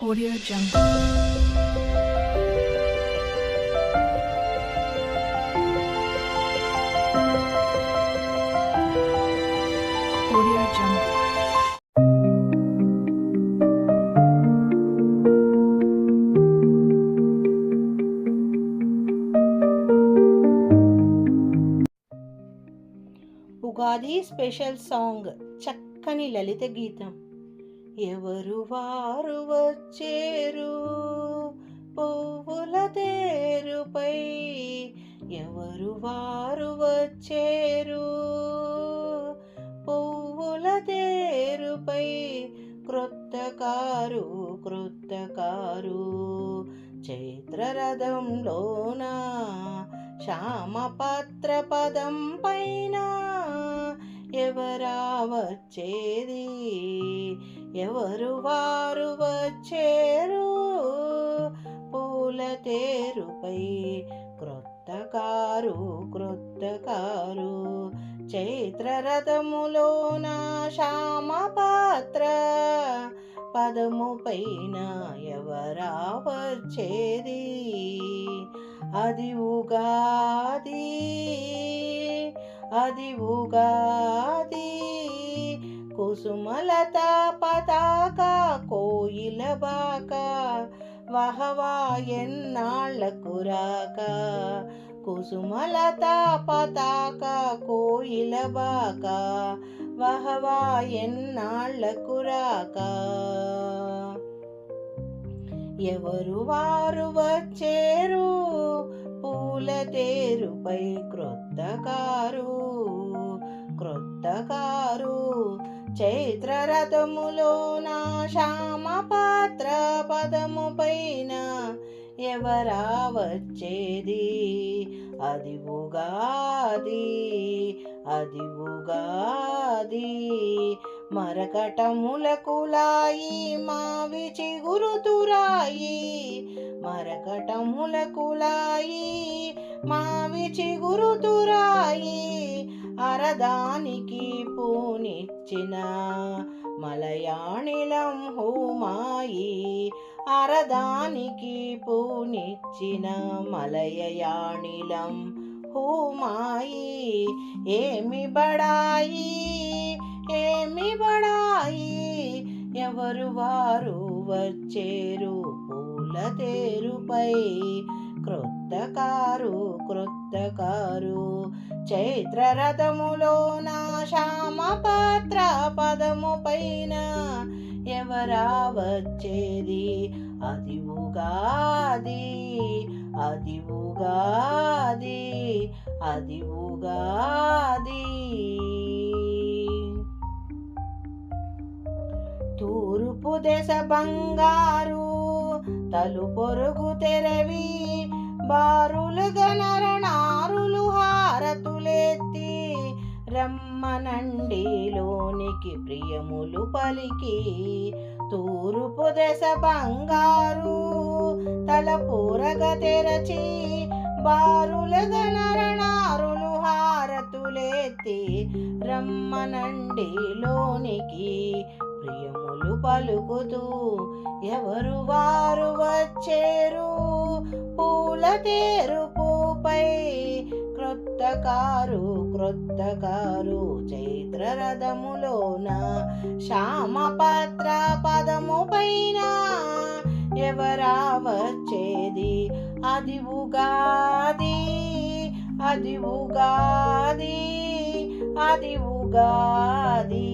Audio Jungle. Audio Jungle. Ugadi special song చక్కని లలిత గీతం ఎవరు వారు వచ్చేరు? పువ్వుల తేరుపై ఎవరు వారు వచ్చేరు? పువ్వుల తేరుపై క్రొత్త కారు క్రొత్త కారు చైత్ర రథంలోన శ్యామపత్ర పదం పైన ఎవరా వచ్చేది? ఎవరు వారు వచ్చేరు? పూల తేరుపై క్రొత్త కారు క్రొత్త కారు చైత్ర రథములోన శ్యామ పాత్ర పదము పైన ఎవరా వచ్చేది? అది ఉగాది. అది ఉగాది. కుసుమలతా పతాక కోయిల బాక వహవా ఎన్నాళ్ళకు రాక. కుసుమలతా పతాక కోయిల బాక వహవా ఎన్నాళ్ళకు రాక. ఎవరు వారు వచ్చేరు? పూల తేరుపై క్రొత్త కారు క్రొత్త కారు చైత్రరథములోన శ్యామ పాత్ర పదము పైన ఎవరా వచ్చేది? అది ఉగాది అది ఉగాది. మరకటములకులాయి మావి చిగురుతురాయి మరకటములకులాయి మావి చిగురుతురాయి అరదానికి పూనిచ్చిన మలయాళిలం హోమాయి. అరదానికి పూనిచ్చిన మలయయాణిలం హోమాయి. ఏమి బడాయి? ఏమి బడాయి ఎవరు వారు వచ్చేరు పూల తేరుపై. క్రొత్త కారు క్రొత్త కారు. చైత్ర నా శ్యామ పాత్ర పదము పైన ఎవరా వచ్చేది? అది ఉగాది అది ఉగాది అది దశ బంగారు తలు పొరుగు తెరవి బారులు గనరణారులు హారతులెత్తి రమ్మనండిలోనికి ప్రియములు పలికి. తూరుపు దశ బంగారు తల పూరగ తెరచి బారుల గనరణారులు హారతులేతి రమ్మనండిలోనికి పలుకుతూ ఎవరు వారు వచ్చేరు? పూల తేరుపుపై క్రొత్త కారు క్రొత్త కారు చైత్ర రథములోన శ్యామ పాత్ర పదము పైన ఎవరా వచ్చేది? అది ఉగాది అది ఉగాది అది ఉగాది.